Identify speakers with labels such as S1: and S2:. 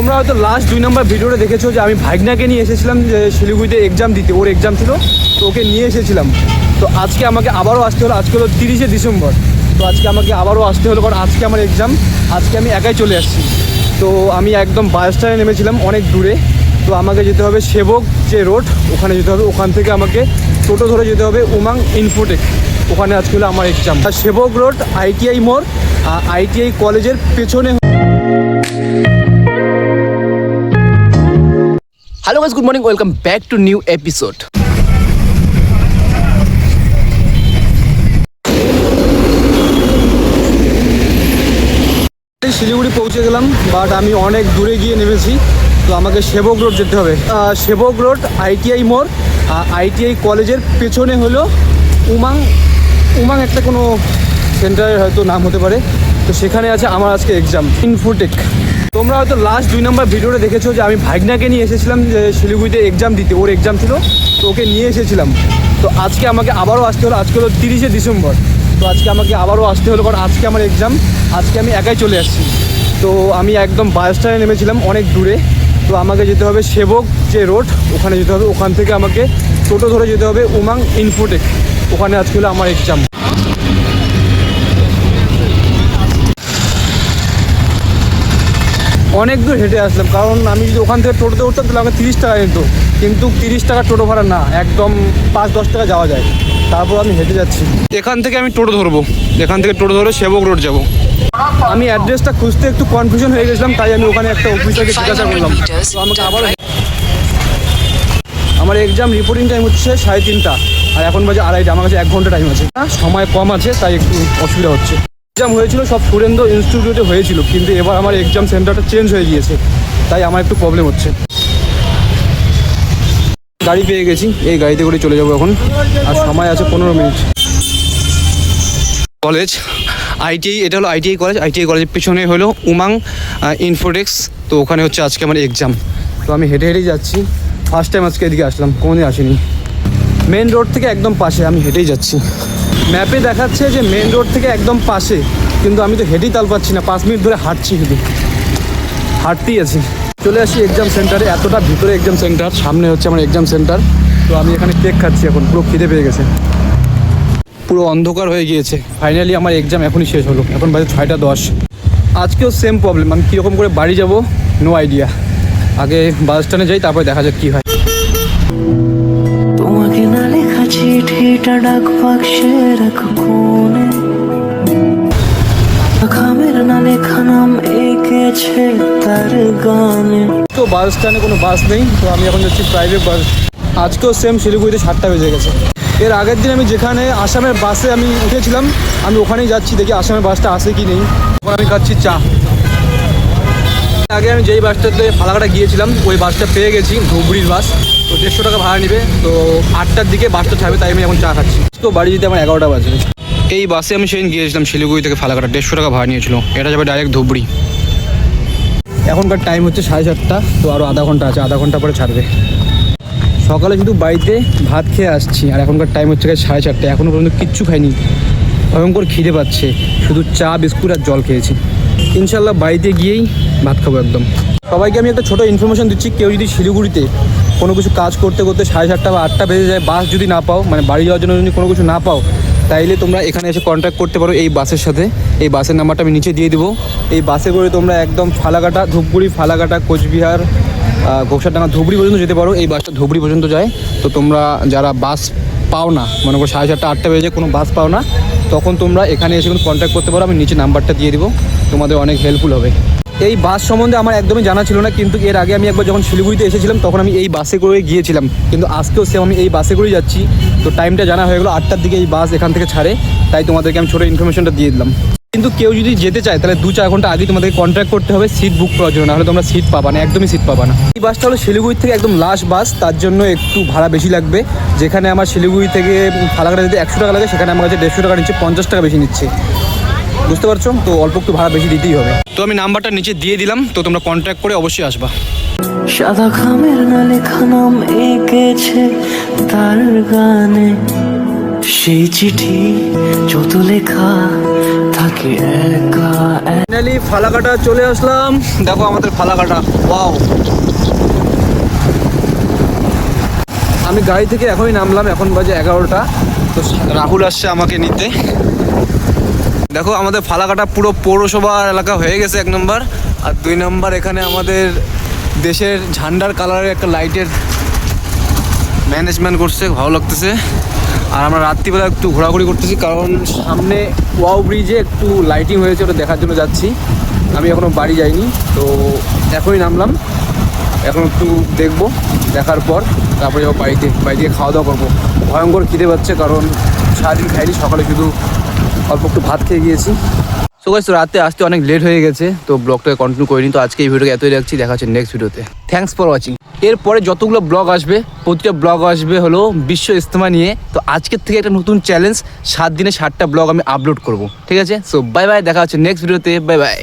S1: তোমরা হয়তো লাস্ট দুই নম্বর ভিডিওটা দেখেছ যে আমি ভাগনাকে নিয়ে এসেছিলাম, যে শিলিগুড়িতে এক্সাম দিতে, ওর এক্সাম ছিল, তো ওকে নিয়ে এসেছিলাম। তো আজকে আমাকে আবারও আসতে হলো, আজকে হলো তিরিশে ডিসেম্বর। তো আজকে আমাকে আবারও আসতে হলো, কারণ আজকে আমার এক্সাম আজকে আমি একাই চলে আসছি। তো আমি একদম বাস স্ট্যান্ডে নেমেছিলাম, অনেক দূরে। তো আমাকে যেতে হবে সেবক যে রোড, ওখানে যেতে হবে। ওখান থেকে আমাকে টোটো ধরে যেতে হবে উমাং ইনফোটেক ওখানে আজকে হলো আমার এক্সাম সেবক রোড, আইটিআই মোড় আইটিআই কলেজের পেছনে
S2: hello guys good morning welcome back to new episode
S1: Siliguri পৌঁছে গেলাম বাট আমি অনেক দূরে গিয়ে নেমেছি, তো আমাকে সেবক রোড যেতে হবে। সেবক রোড আইটিআই মোড় আইটিআই কলেজের পেছনে হলো উমাং উমাং একটা কোনো সেন্টারের হয়তো নাম হতে পারে, তো সেখানে আছে আমার আজকে এক্সাম ইনফোটেক তোমরা হয়তো লাস্ট দুই নম্বর ভিডিওটা দেখেছ যে আমি ভাগনাকে নিয়ে এসেছিলাম, যে শিলিগুড়িতে এক্সাম দিতে, ওর এক্সাম ছিল, তো ওকে নিয়ে এসেছিলাম। তো আজকে আমাকে আবারও আসতে হলো, আজকে হলো তিরিশে ডিসেম্বর। তো আজকে আমাকে আবারও আসতে হলো, কারণ আজকে আমার এক্সাম আজকে আমি একাই চলে আসছি। তো আমি একদম স্ট্যান্ডে নেমেছিলাম, অনেক দূরে। তো আমাকে যেতে হবে সেবক যে রোড ওখানে যেতে হবে, ওখান থেকে আমাকে টোটো ধরে যেতে হবে উমাং ইনফোটেক ওখানে আজকে হলো আমার এক্সাম অনেক দূর হেঁটে আসলাম। কারণ আমি যদি ওখান থেকে টোটোতে উঠতাম তাহলে আমাকে তিরিশ টাকা নিত কিন্তু তিরিশ টাকা টোটো ভাড়া না একদম পাঁচ দশ টাকা যাওয়া যায়। তারপর আমি হেঁটে যাচ্ছি। এখান থেকে আমি টোটো ধরবো। এখান থেকে টোটো ধরে সেবক রোড যাব। আমি অ্যাড্রেসটা খুঁজতে একটু কনফিউশন হয়ে গেছিলাম তাই আমি ওখানে একটা অফিসারকে জিজ্ঞাসা করলাম। তো আমাকে আবার আমার এক্সাম রিপোর্টিং টাইম হচ্ছে সাড়ে তিনটা। আর এখন বাজে আড়াইটা আমার কাছে এক ঘণ্টা টাইম আছে। সময় কম আছে তাই একটু অসুবিধা হচ্ছে। এক্সাম হয়েছিল সব সুরেন্দ্র ইনস্টিটিউটে হয়েছিল কিন্তু এবার আমার এক্সাম সেন্টারটা চেঞ্জ হয়ে গিয়েছে তাই আমার একটু প্রবলেম হচ্ছে। গাড়ি পেয়ে গেছি এই গাড়িতে করে চলে যাব এখন আর সময় আছে পনেরো মিনিট। কলেজ আইটিআই এটা হলো আইটিআই কলেজ আইটিআই কলেজের পিছনে হলো উমাং ইনফোটেক্স তো ওখানে হচ্ছে আজকে আমার এক্সাম তো আমি হেঁটে হেঁটেই যাচ্ছি ফার্স্ট টাইম আজকে এদিকে আসলাম কোনোদিন আসিনি। মেন রোড থেকে একদম পাশে আমি হেঁটেই যাচ্ছি। ম্যাপে দেখাচ্ছে যে মেন রোড থেকে একদম পাশে, কিন্তু আমি তো হেঁটেই তাল পাচ্ছি না, পাঁচ মিনিট ধরে হাঁটছি শুধু। হাঁটতেই আছি। চলে আসি এক্সাম সেন্টারে এতটা ভিতরে এক্সাম সেন্টার সামনে হচ্ছে আমার এক্সাম সেন্টার তো আমি এখানে কেক খাচ্ছি এখন, পুরো খিদে পেয়ে গেছে। পুরো অন্ধকার হয়ে গিয়েছে। ফাইনালি আমার এক্সাম এখনই শেষ হলো, এখন বাজে ছয়টা দশ। আজকেও সেম প্রবলেম আমি কীরকম করে বাড়ি যাব? নো আইডিয়া আগে বাস স্ট্যান্ডে যাই, তারপরে দেখা যাক কী হয়।
S3: চিঠিটা ডাক বাক্সে রাখো এঁকেছে
S1: তো বাস স্ট্যান্ডে কোনো বাস নেই তো আমি এখন যাচ্ছি প্রাইভেট বাস আজকেও সেম শিলিগুড়িতে সাতটা বেজে গেছে। এর আগের দিন আমি যেখানে আসামের বাসে আমি উঠেছিলাম, আমি ওখানেই যাচ্ছি, দেখি আসামের বাসটা আসে কি নেই। এখন আমি খাচ্ছি চা। আগে আমি যেই বাসটাতে ফালাকাটা গিয়েছিলাম, ওই বাসটা পেয়ে গেছি ধুবড়ির বাস তো দেড়শো টাকা ভাড়া নেবে তো আটটার দিকে বাসটা ছাড়বে তাই আমি এখন চা খাচ্ছি। তো বাড়ি যেতে আমার এগারোটা বাজে। এই বাসে আমি সেদিন গিয়েছিলাম শিলিগুড়ি থেকে ফালাকাটা দেড়শো টাকা ভাড়া নিয়েছিল। এটা যাবে ডাইরেক্ট ধুবড়ি। এখনকার টাইম হচ্ছে সাড়ে চারটা তো আরও আধা ঘণ্টা আছে আধা ঘণ্টা পরে ছাড়বে। সকালে শুধু বাড়িতে ভাত খেয়ে আসছি আর এখনকার টাইম হচ্ছে সাড়ে চারটে এখনও পর্যন্ত কিচ্ছু খাইনি। ভয়ঙ্কর খিদে পাচ্ছে শুধু চা বিস্কুট আর জল খেয়েছি। ইনশাল্লাহ বাড়িতে গিয়েই ভাত খাব একদম। সবাইকে আমি একটা ছোটো ইনফরমেশন দিচ্ছি, কেউ যদি শিলিগুড়িতে কোনো কিছু কাজ করতে করতে সাড়ে সাতটা বা আটটা বেজে যায় বাস যদি না পাও মানে বাড়ি যাওয়ার জন্য যদি কোনো কিছু না পাও, তাইলে তোমরা এখানে এসে কন্ট্যাক্ট করতে পারো এই বাসের সাথে। এই বাসের নাম্বারটা আমি নিচে দিয়ে দেবো। এই বাসে করে তোমরা একদম ফালাকাটা, ধূপগুড়ি, ফালাকাটা, কোচবিহার ঘোষাডাঙ্গা ধুবড়ি পর্যন্ত যেতে পারো। এই বাসটা ধুবড়ি পর্যন্ত যায়। তো তোমরা যারা বাস পাও না, মনে করো সাড়ে চারটা আটটা বেজে কোনো বাস পাও না তখন তোমরা এখানে এসে কোনো কন্ট্যাক্ট করতে পারো, আমি নিচে নাম্বারটা দিয়ে দিব। তোমাদের অনেক হেল্পফুল হবে। এই বাস সম্বন্ধে আমার একদমই জানা ছিল না, কিন্তু এর আগে আমি একবার যখন শিলিগুড়িতে এসেছিলাম, তখন আমি এই বাসে করে গিয়েছিলাম। কিন্তু আজকেও সেম আমি এই বাসে করেই যাচ্ছি। তো টাইমটা জানা হয়ে গেলো, আটটার দিকে এই বাস এখান থেকে ছাড়ে। তাই তোমাদেরকে আমি ছোটো ইনফরমেশনটা দিয়ে দিলাম। কিন্তু কেউ যদি যেতে চায়, তাহলে দু চার ঘণ্টা আগে তোমাদেরকে কন্ট্যাক্ট করতে হবে সিট বুক করার জন্য, নাহলে তোমরা সিট পাবা না, একদমই সিট পাবা না। এই বাসটা হলো শিলিগুড়ি থেকে একদম লাস্ট বাস তার জন্য একটু ভাড়া বেশি লাগবে। যেখানে আমার শিলিগুড়ি থেকে ফালাকাটা যদি একশো টাকা লাগে, সেখানে আমার কাছে দেড়শো টাকা নিচ্ছে, পঞ্চাশ টাকা বেশি নিচ্ছে। বুঝতে পারছ? তো অল্প একটু ভাড়া বেশি দিতেই হবে। তো আমি নাম্বারটা নিচে দিয়ে দিলাম, তো তোমরা কন্ট্যাক্ট করে অবশ্যই আসবা।
S3: সাদা খামের না লেখা নাম এঁকেছে তার গানে। সেই চিঠি যত লেখা
S1: ফাইনালি ফালাকাটা চলে আসলাম। দেখো আমাদের ফালাকাটা। ওয়াও আমি গাড়ি থেকে এখনই নামলাম, এখন বাজে এগারোটা। তো রাহুল আসছে আমাকে নিতে। দেখো আমাদের ফালাকাটা পুরো পৌরসভা এলাকা হয়ে গেছে এক নম্বর। আর দুই নম্বর এখানে আমাদের দেশের ঝান্ডার কালারের একটা লাইটের ম্যানেজমেন্ট করছে, ভালো লাগতেছে। আর আমরা রাত্রিবেলা একটু ঘোরাঘুরি করতেছি, কারণ সামনে ওয়াও ব্রিজে একটু লাইটিং হয়েছে, ওটা দেখার জন্য যাচ্ছি। আমি এখনও বাড়ি যাইনি, তো এখনই নামলাম। এখন একটু দেখব, দেখার পর, তারপরে যাব বাড়িতে বাড়ি থেকে খাওয়া দাওয়া করব। ভয়ঙ্কর খিদে পাচ্ছে, কারণ সারাদিন খাইনি, সকালে শুধু অল্প একটু ভাত খেয়ে গিয়েছি। সো গাইস রাতে আসতে অনেক লেট হয়ে গেছে, তো ব্লগটাকে কন্টিনিউ করিনি, তো আজকে এই ভিডিওকে এতই রাখছি, দেখা হচ্ছে নেক্সট ভিডিওতে থ্যাঙ্কস ফর ওয়াচিং এরপরে যতগুলো ব্লগ আসবে, প্রতিটা ব্লগ আসবে হলো বিশ্ব ইস্তেমা নিয়ে। তো আজকের থেকে একটা নতুন চ্যালেঞ্জ সাত দিনে সাতটা ব্লগ আমি আপলোড করব। ঠিক আছে? সো বাই বাই দেখা হচ্ছে নেক্সট ভিডিওতে বাই বাই